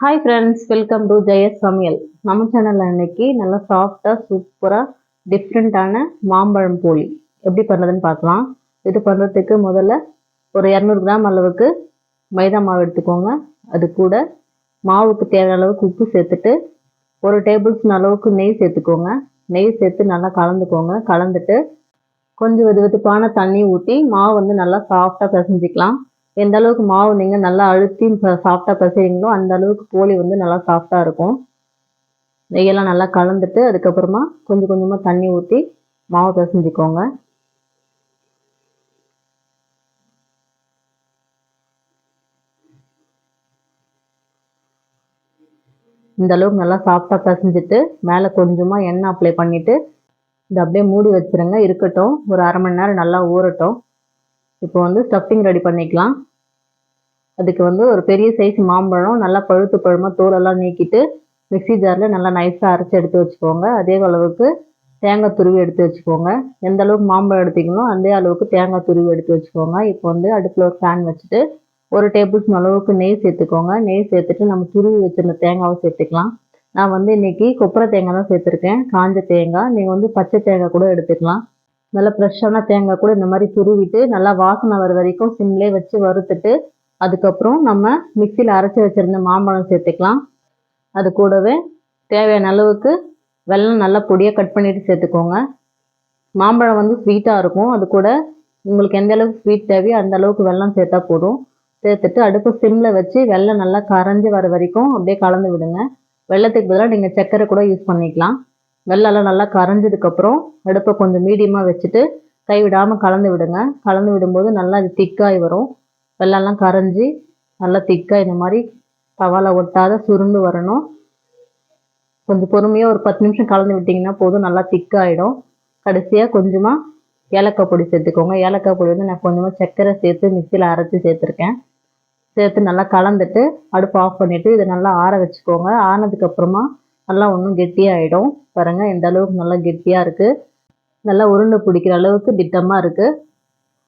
Hi friends welcome to Jaya's சமையல் நம்ம சேனலில் இன்னைக்கு நல்லா சாஃப்டாக சூப்பராக டிஃப்ரெண்ட்டான மாம்பழம் போலி எப்படி பண்ணுறதுன்னு பார்க்கலாம். இது பண்ணுறதுக்கு முதல்ல ஒரு இரநூறு கிராம் அளவுக்கு மைதா மாவு எடுத்துக்கோங்க. அது கூட மாவுக்கு தேவையான அளவுக்கு உப்பு சேர்த்துட்டு ஒரு டேபிள் ஸ்பூன் அளவுக்கு நெய் சேர்த்துக்கோங்க. நெய் சேர்த்து நல்லா கலந்துக்கோங்க. கலந்துட்டு கொஞ்சம் வெது வெதுப்பான தண்ணி ஊற்றி மாவு வந்து நல்லா சாஃப்டாக பிசைஞ்சிக்கலாம். எந்த அளவுக்கு மாவு நீங்கள் நல்லா அழுத்தி சாஃப்டாக பிசைறீங்களோ அந்த அளவுக்கு போலி வந்து நல்லா சாஃப்டாக இருக்கும். நெய்யெல்லாம் நல்லா கலந்துட்டு அதுக்கப்புறமா கொஞ்சம் கொஞ்சமாக தண்ணி ஊற்றி மாவு பிசைஞ்சிக்கோங்க. இந்த அளவுக்கு நல்லா சாஃப்டாக பிசைஞ்சிட்டு மேலே கொஞ்சமாக எண்ணெய் அப்ளை பண்ணிவிட்டு இதை அப்படியே மூடி வச்சுருங்க. இருக்கட்டும். ஒரு அரை மணி நேரம் நல்லா ஊறட்டும். இப்போ வந்து ஸ்டஃபிங் ரெடி பண்ணிக்கலாம். அதுக்கு வந்து ஒரு பெரிய சைஸ் மாம்பழம் நல்லா பழுத்து பழமாக தோலெல்லாம் நீக்கிட்டு மிக்ஸி ஜாரில் நல்லா நைஸாக அரைச்சி எடுத்து வச்சுக்கோங்க. அதே அளவுக்கு தேங்காய் துருவி எடுத்து வச்சுக்கோங்க. எந்த அளவுக்கு மாம்பழம் எடுத்தீங்களோ அதே அளவுக்கு தேங்காய் துருவி எடுத்து வச்சுக்கோங்க. இப்போ வந்து அடுப்பில் ஒரு ஃபேன் வச்சுட்டு ஒரு டேபிள் ஸ்பூன் அளவுக்கு நெய் சேர்த்துக்கோங்க. நெய் சேர்த்துட்டு நம்ம துருவி வச்சிருந்த தேங்காவை சேர்த்துக்கலாம். நான் வந்து இன்றைக்கி கொப்பரை தேங்காய் தான் சேர்த்துருக்கேன். காஞ்ச தேங்காய் நீங்கள் வந்து பச்சை தேங்காய் கூட எடுத்துக்கலாம். நல்லா ஃப்ரெஷ்ஷான தேங்காய் கூட இந்த மாதிரி துருவிட்டு நல்லா வாசனை வர வரைக்கும் சிம்லே வச்சு வறுத்துட்டு அதுக்கப்புறம் நம்ம மிக்சியில் அரைச்சி வச்சுருந்த மாம்பழம் சேர்த்துக்கலாம். அது கூடவே தேவையான அளவுக்கு வெள்ளம் நல்லா பொடியாக கட் பண்ணிவிட்டு சேர்த்துக்கோங்க. மாம்பழம் வந்து ஸ்வீட்டாக இருக்கும். அது கூட உங்களுக்கு எந்த அளவுக்கு ஸ்வீட் தேவையோ அந்த அளவுக்கு வெள்ளம் சேர்த்தா போதும். சேர்த்துட்டு அடுப்பு சிம்மில் வச்சு வெள்ளம் நல்லா கரைஞ்சி வர வரைக்கும் அப்படியே கலந்து விடுங்க. வெள்ளத்துக்கு பதிலாக நீங்கள் சர்க்கரை கூட யூஸ் பண்ணிக்கலாம். வெள்ளம்லாம் நல்லா கரைஞ்சதுக்கப்புறம் அடுப்பை கொஞ்சம் மீடியமாக வச்சுட்டு கை விடாமல் கலந்து விடுங்க. கலந்து விடும்போது நல்லா அது திக்காகி வரும். வெள்ளம்லாம் கரைஞ்சி நல்லா திக்காக இந்த மாதிரி தவாலை ஒட்டாத சுருண்டு வரணும். கொஞ்சம் பொறுமையாக ஒரு பத்து நிமிஷம் கலந்து விட்டிங்கன்னா போதும் நல்லா திக்காகிடும் கடைசியாக கொஞ்சமாக ஏலக்காய் பொடி சேர்த்துக்கோங்க. ஏலக்காய் பொடி வந்து நான் கொஞ்சமாக சர்க்கரை சேர்த்து மிக்சியில் அரைச்சி சேர்த்துருக்கேன். சேர்த்து நல்லா கலந்துட்டு அடுப்பு ஆஃப் பண்ணிவிட்டு இதை நல்லா ஆற வச்சுக்கோங்க. ஆனதுக்கப்புறமா நல்லா ஒன்றும் கெட்டியாகிடும் பாருங்கள் இந்த அளவுக்கு நல்லா கெட்டியாக இருக்குது நல்லா உருண்டை பிடிக்கிற அளவுக்கு திட்டமாக இருக்குது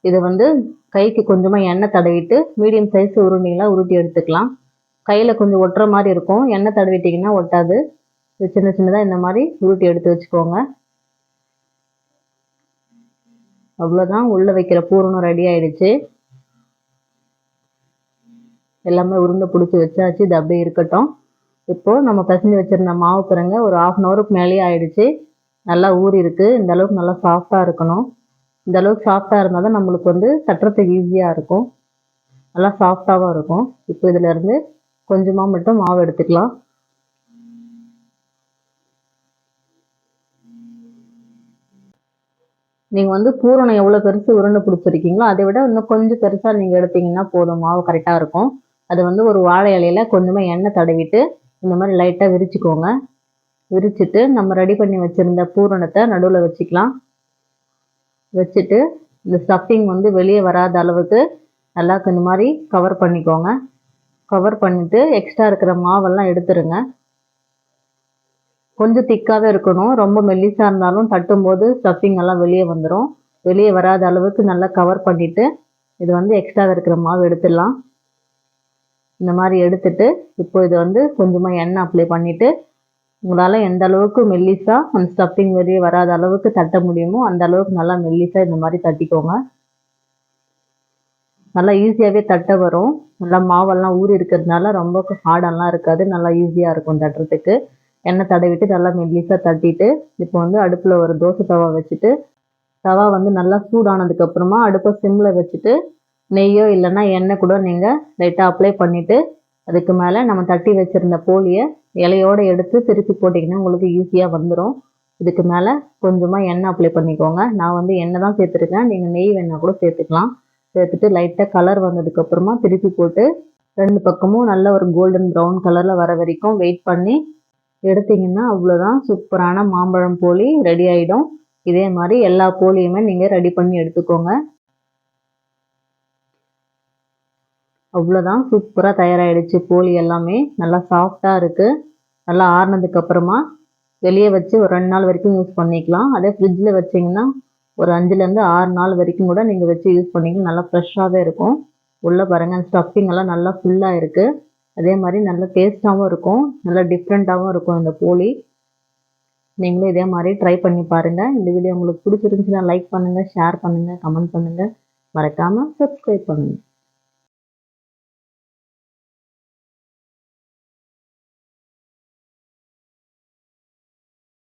இதை வந்து கைக்கு கொஞ்சமாக எண்ணெய் தடவிட்டு மீடியம் சைஸ் உருண்டைகளாக உருட்டி எடுத்துக்கலாம். கையில் கொஞ்சம் ஒட்டுற மாதிரி இருக்கும். எண்ணெய் தடவிட்டிங்கன்னா ஒட்டாது. இது சின்ன சின்னதாக இந்த மாதிரி உருட்டி எடுத்து வச்சுக்கோங்க. அவ்வளோதான் உள்ளே வைக்கிற பூரணம் ரெடி ஆயிடுச்சு. எல்லாமே உருண்டை பிடிச்சி வச்சாச்சு. இது அப்படியே இருக்கட்டும். இப்போது நம்ம பிசைஞ்சு வச்சுருந்த மாவு பிறங்க ஒரு ஆஃப் அன் ஹவருக்கு மேலேயே ஆயிடுச்சு. நல்லா ஊறி இருக்குது இந்த அளவுக்கு நல்லா சாஃப்டாக இருக்கணும். இந்த அளவுக்கு சாஃப்டாக இருந்தால் தான் நம்மளுக்கு வந்து தட்டுறதுக்கு ஈஸியாக இருக்கும். நல்லா சாஃப்டாகவும் இருக்கும். இப்போ இதிலேருந்து கொஞ்சமாக மட்டும் மாவு எடுத்துக்கலாம். நீங்கள் வந்து பூரணம் எவ்வளோ பெருசு உருண்டை பிடிச்சிருக்கீங்களோ அதை விட இன்னும் கொஞ்சம் பெருசாக நீங்கள் எடுத்தீங்கன்னா போதும். மாவு கரெக்டாக இருக்கும். அது வந்து ஒரு வாழை இலையில கொஞ்சமாக எண்ணெய் தடவிட்டு இந்த மாதிரி லைட்டாக விரிச்சுக்கோங்க. விரிச்சிட்டு நம்ம ரெடி பண்ணி வச்சுருந்த பூரணத்தை நடுவில் வச்சுக்கலாம். வச்சுட்டு இந்த ஸ்டஃபிங் வந்து வெளியே வராத அளவுக்கு நல்லா இந்த மாதிரி கவர் பண்ணிக்கோங்க. கவர் பண்ணிவிட்டு எக்ஸ்ட்ரா இருக்கிற மாவெல்லாம் எடுத்துருங்க. கொஞ்சம் திக்காகவே இருக்கணும். ரொம்ப மெல்லிசாக இருந்தாலும் தட்டும்போது ஸ்டஃபிங் எல்லாம் வெளியே வந்துடும் வெளியே வராத அளவுக்கு நல்லா கவர் பண்ணிவிட்டு இது வந்து எக்ஸ்ட்ரா இருக்கிற மாவு எடுத்துடலாம். இந்த மாதிரி எடுத்துட்டு இப்போ இது வந்து கொஞ்சமாக எண்ணெய் அப்ளை பண்ணிவிட்டு உங்களால் எந்த அளவுக்கு மெல்லிஸாக அந்த ஸ்டஃபிங் வெளியே வராத அளவுக்கு தட்ட முடியுமோ அந்த அளவுக்கு நல்லா மெல்லிஸாக இந்த மாதிரி தட்டிக்கோங்க. நல்லா ஈஸியாகவே தட்ட வரும். நல்லா மாவெல்லாம் ஊறி இருக்கிறதுனால ரொம்ப ஹார்டெல்லாம் இருக்காது. நல்லா ஈஸியாக இருக்கும் தட்டுறதுக்கு. எண்ணெய் தடவிட்டு நல்லா மெல்லிஸாக தட்டிட்டு இப்போ வந்து அடுப்பில் ஒரு தோசை தவா வச்சுட்டு தவா வந்து நல்லா சூடானதுக்கப்புறமா அடுப்பை சிம்மில் வச்சுட்டு நெய்யோ இல்லைன்னா எண்ணெய் கூட நீங்கள் லைட்டாக அப்ளை பண்ணிவிட்டு அதுக்கு மேலே நம்ம தட்டி வச்சுருந்த போலியை இலையோடு எடுத்து திருப்பி போட்டிங்கன்னா உங்களுக்கு ஈஸியாக வந்துடும் இதுக்கு மேலே கொஞ்சமாக எண்ணெய் அப்ளை பண்ணிக்கோங்க. நான் வந்து எண்ணெய் தான் சேர்த்துருக்கேன். நீங்கள் நெய் வேணால் கூட சேர்த்துக்கலாம். சேர்த்துட்டு லைட்டாக கலர் வந்ததுக்கப்புறமா திருப்பி போட்டு ரெண்டு பக்கமும் நல்ல ஒரு கோல்டன் ப்ரௌன் கலரில் வர வரைக்கும் வெயிட் பண்ணி எடுத்தீங்கன்னா அவ்வளோதான் சூப்பரான மாம்பழம் போலி ரெடி ஆகிடும் இதே மாதிரி எல்லா போலியுமே நீங்கள் ரெடி பண்ணி எடுத்துக்கோங்க. அவ்வளோதான் சூப்பராக தயாராகிடுச்சு போலி எல்லாமே நல்லா சாஃப்டாக இருக்குது நல்லா ஆறுனதுக்கப்புறமா வெளியே வச்சு ஒரு ரெண்டு நாள் வரைக்கும் யூஸ் பண்ணிக்கலாம். அதே ஃப்ரிட்ஜில் வச்சிங்கன்னா ஒரு அஞ்சுலேருந்து ஆறு நாள் வரைக்கும் கூட நீங்கள் வச்சு யூஸ் பண்ணிக்கலாம். நல்லா ஃப்ரெஷ்ஷாகவே இருக்கும். உள்ளே பாருங்கள் ஸ்டஃபிங் எல்லாம் நல்லா ஃபுல்லாக இருக்குது அதே மாதிரி நல்ல டேஸ்ட்டாகவும் இருக்கும். நல்லா டிஃப்ரெண்ட்டாகவும் இருக்கும் இந்த போலி நீங்களும் இதே மாதிரி ட்ரை பண்ணி பாருங்கள் இந்த வீடியோ உங்களுக்கு பிடிச்சிருந்துச்சுன்னா லைக் பண்ணுங்கள் ஷேர் பண்ணுங்கள் கமெண்ட் பண்ணுங்கள் மறக்காமல் சப்ஸ்கிரைப் பண்ணுங்கள்